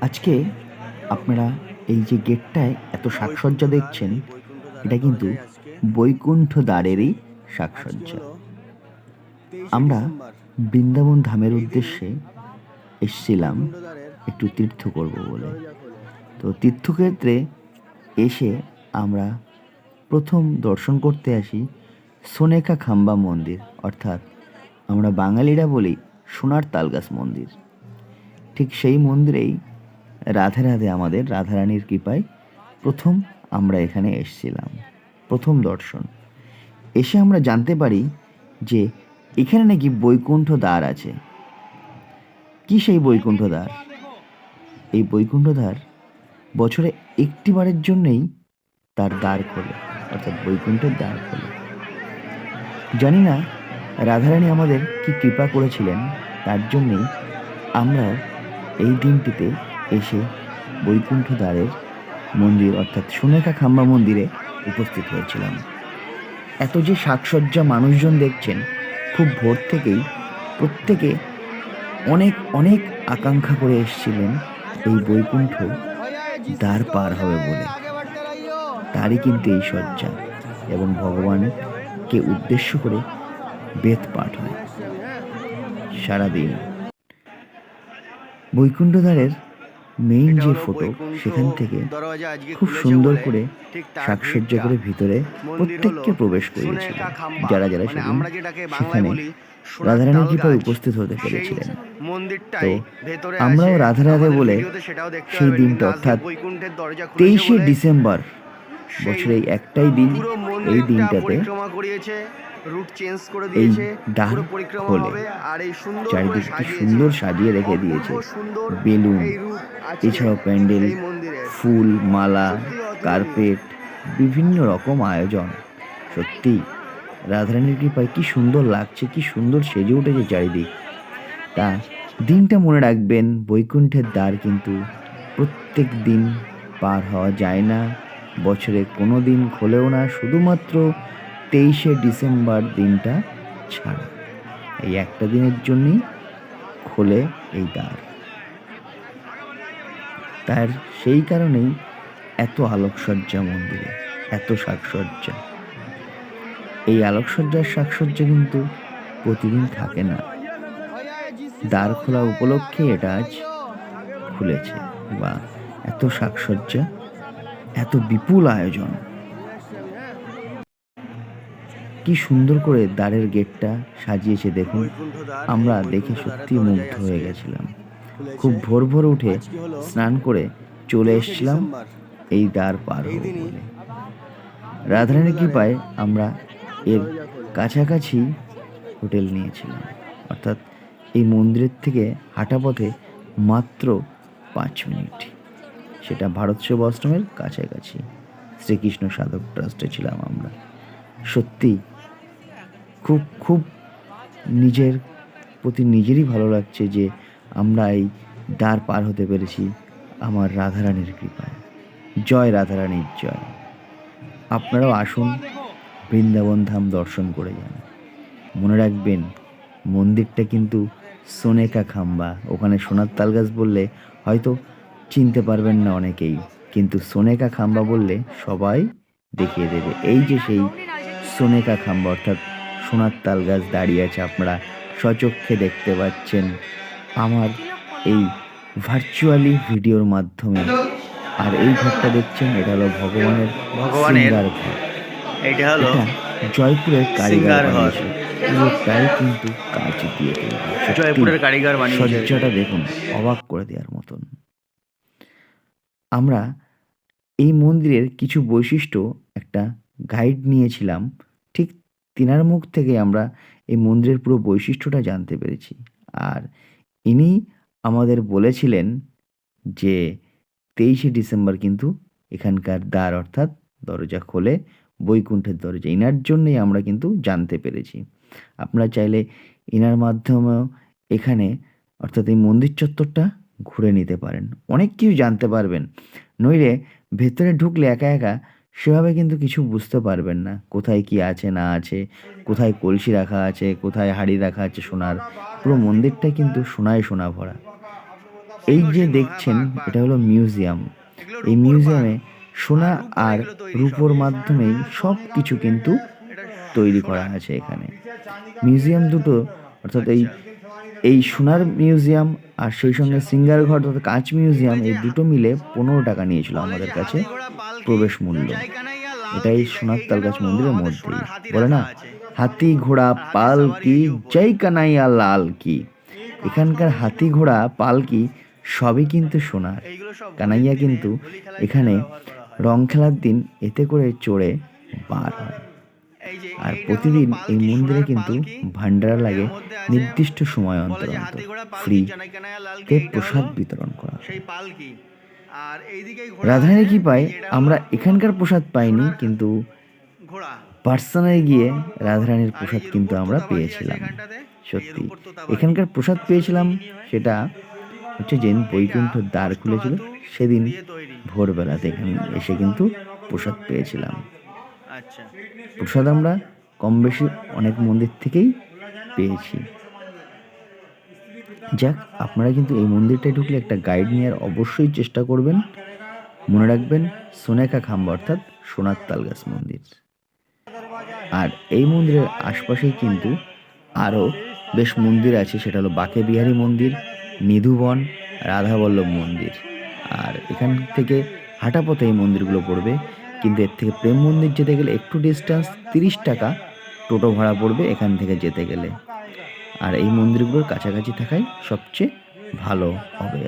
আজকে আপনারা এই যে গেটটায় এত সাজসজ্জা দেখছেন, এটা কিন্তু বৈকুণ্ঠ দ্বারেরই সাজসজ্জা। আমরা বৃন্দাবন ধামের উদ্দেশ্যে এসছিলাম একটু তীর্থ করব বলে। তো তীর্থক্ষেত্রে এসে আমরা প্রথম দর্শন করতে আসি সোনেকা খাম্বা মন্দির, অর্থাৎ আমরা বাঙালিরা বলি সোনার তালগাছ মন্দির। ঠিক সেই মন্দিরেই রাধে রাধে আমাদের রাধারানীর কৃপায় প্রথম আমরা এখানে এসেছিলাম, প্রথম দর্শন। এসে আমরা জানতে পারি যে এখানে নাকি বৈকুণ্ঠ দ্বার আছে। কি সেই বৈকুণ্ঠ দ্বার? এই বৈকুণ্ঠ দ্বার বছরে একটিবারের জন্যেই তার দ্বার খোলে, অর্থাৎ বৈকুণ্ঠের দ্বার খোলে। জানি না রাধারানী আমাদের কি কৃপা করেছিলেন, তার জন্যেই আমরা এই দিনটিতে এসে বৈকুণ্ঠ দ্বারের মন্দির, অর্থাৎ সুনেখা খাম্বা মন্দিরে উপস্থিত হয়েছিলাম। এত যে সাজসজ্জা মানুষজন দেখছেন, খুব ভোর থেকেই প্রত্যেকে অনেক অনেক আকাঙ্ক্ষা করে এসেছিলেন এই বৈকুণ্ঠ দ্বার পার হবে বলে। তারই কিন্তু এই সজ্জা এবং ভগবানকে উদ্দেশ্য করে বেদ পাঠ হয় সারাদিন। বৈকুণ্ঠদ্বারের মেইন যে ফটো সেখান থেকে খুব সুন্দর করে সাজসজ্জা করে ভিতরে প্রত্যেককে প্রবেশ করিয়েছিল। যারা যারা সেদিন আমরা যেটাকে বাংলায় সেখানে বলি রাধারানীর কৃপায় উপস্থিত হতে পেরেছিলেন। মন্দিরটাই তো ভেতরে আমরাও। রাধে রাধে বলে সেই। দিনটা অর্থাৎ বৈকুণ্ঠের দরজা খুলেছে তেইশে ডিসেম্বর সেই বছরে এই একটাই দিন এই দিনটাতে করিয়েছে। রুট চেঞ্জ করে দিয়েছে। হবে আর এই সুন্দর সাজিয়ে রেখে দিয়েছে। বেলুন এছাড়াও প্যান্ডেল ফুল মালা। কার্পেট বিভিন্ন রকম আয়োজন। সত্যি রাধারানীর কৃপায় কি সুন্দর লাগছে কি সুন্দর সেজে উঠেছে চারিদিক। তা দিনটা মনে রাখবেন বৈকুণ্ঠের দ্বার কিন্তু প্রত্যেক দিন পার হওয়া যায় না। বছরে কোনো দিন খোলেও না শুধুমাত্র তেইশে ডিসেম্বর দিনটা ছাড়া। এই একটা দিনের জন্যই খোলে এই দ্বার। তার সেই কারণেই এত আলোকসজ্জা মন্দিরে, এত শাকসজ্জা এই আলোকসজ্জার শাকসজ্জা কিন্তু প্রতিদিন থাকে না। দ্বার খোলা উপলক্ষে এটা আজ খুলেছে। বা এত শাকসজ্জা এত বিপুল আয়োজন। কি সুন্দর করে দ্বারের গেটটা সাজিয়েছে দেখুন। আমরা দেখে সত্যি মুগ্ধ হয়ে গেছিলাম। খুব ভোর ভোর উঠে স্নান করে চলে এসেছিলাম এই দ্বার পার বলে রাধারানীর কৃপায় আমরা এর কাছাকাছি হোটেল নিয়েছিলাম। অর্থাৎ এই মন্দিরের থেকে হাঁটা পথে মাত্র পাঁচ মিনিট। সেটা ভারত সেবা আশ্রমের কাছাকাছি। শ্রীকৃষ্ণ সাধক ট্রাস্টে ছিলাম আমরা। সত্যি খুব খুব নিজের প্রতি নিজেরই ভালো লাগছে যে আমরা এই দ্বার পার হতে পেরেছি আমার রাধারানীর কৃপায়। জয় রাধারানীর জয়। আপনারাও আসুন, বৃন্দাবন ধাম দর্শন করে যান। মনে রাখবেন, মন্দিরটা কিন্তু সোনেকা খাম্বা। ওখানে সোনার তাল গাছ বললে হয়তো চিনতে পারবেন না অনেকেই, কিন্তু সোনেকা খাম্বা বললে সবাই দেখিয়ে দেবে। এই যে সেই সোনেকা খাম্বা, অর্থাৎ সোনার তাল গাছ দাঁড়িয়ে আছে আপনারা সচক্ষে দেখতে পাচ্ছেন। আমার এই ভার্চুয়ালি ভিডিওর মাধ্যমে। আর এই ঘরটা দেখছেন এটা হলো ভগবানের ভগবানের এটা হলো জয়পুরের কারিগর বানিয়েছে। পুরোটাই কিন্তু কাজ দিয়ে জয়পুরের কারিগর বানিয়েছে। সজ্জাটা দেখুন অবাক করে দেওয়ার মতন। আমরা এই মন্দিরের কিছু বৈশিষ্ট্য একটা গাইড নিয়েছিলাম ঠিক তিনার মুখ থেকে আমরা এই মন্দিরের পুরো বৈশিষ্ট্যটা জানতে পেরেছি। আর ইনি আমাদের বলেছিলেন যে তেইশে ডিসেম্বর কিন্তু এখানকার দ্বার অর্থাৎ দরজা খোলে, বৈকুণ্ঠের দরজা। ইনার জন্যই আমরা কিন্তু জানতে পেরেছি। আপনারা চাইলে ইনার মাধ্যমেও এখানে অর্থাৎ এই মন্দির চত্বরটা ঘুরে নিতে পারেন। অনেক কিছু জানতে পারবেন। নইলে ভেতরে ঢুকলে একা একা সেভাবে কিন্তু কিছু বুঝতে পারবেন না। কোথায় কি আছে, না আছে, কোথায় কলসি রাখা আছে, কোথায় হাড়ি রাখা আছে সোনার। পুরো মন্দিরটা কিন্তু সোনায় সোনা ভরা। এই যে দেখছেন, এটা হলো মিউজিয়াম। এই মিউজিয়ামে সোনা আর রূপোর মাধ্যমেই সব কিছু কিন্তু তৈরি করা আছে এখানে। মিউজিয়াম দুটো, অর্থাৎ এই এই সোনার মিউজিয়াম আর সেই সঙ্গে সিঙ্গার ঘর অর্থাৎ কাঁচ মিউজিয়াম এই দুটো মিলে পনেরো টাকা নিয়েছিল আমাদের কাছে প্রবেশ মূল্য। এটাই সোনার তালগাছ মন্দিরের মধ্যেই। বলে না, হাতি ঘোড়া পালকি জয় কানাইয়া লাল কি। এখানকার হাতি ঘোড়া পালকি সবই কিন্তু সোনার। কানাইয়া কিন্তু এখানে রং খেলার দিন এতে করে চড়ে বার হয়। আর প্রতিদিন এই মন্দিরে কিন্তু ভান্ডারা লাগে নির্দিষ্ট সময় অন্তর অন্তর ফ্রি তে প্রসাদ বিতরণ করা। রাধারানী কি পাই আমরা এখানকার প্রসাদ পাইনি কিন্তু ঘোড়া। পার্সোনালি গিয়ে রাধারানীর প্রসাদ কিন্তু আমরা পেয়েছিলাম। সত্যি। এখানকার প্রসাদ পেয়েছিলাম সেটা হচ্ছে যেদিন বৈকুণ্ঠ দ্বার খুলেছিল সেদিন ভোরবেলাতে এখানে এসে কিন্তু প্রসাদ পেয়েছিলাম। প্রসাদ আমরা কম বেশি অনেক মন্দির থেকেই পেয়েছি। যাক, আপনারা কিন্তু এই মন্দিরটায় ঢুকলে একটা গাইড নেওয়ার অবশ্যই চেষ্টা করবেন। মনে রাখবেন সোনেকা খাম্বা অর্থাৎ সোনার তালগাছ মন্দির। আর এই মন্দিরের আশপাশেই কিন্তু আরও বেশ মন্দির আছে, সেটা হলো বাকে বিহারী মন্দির, নিধুবন, রাধাবল্লভ মন্দির। আর এখান থেকে হাঁটা পথে এই মন্দিরগুলো পড়বে। কিন্তু এর থেকে প্রেম মন্দির যেতে গেলে একটু ডিস্টেন্স তিরিশ টাকা, টোটো ভাড়া পড়বে এখান থেকে যেতে গেলে। আর এই মন্দিরগুলোর কাছাকাছি থাকাই সবচেয়ে ভালো হবে।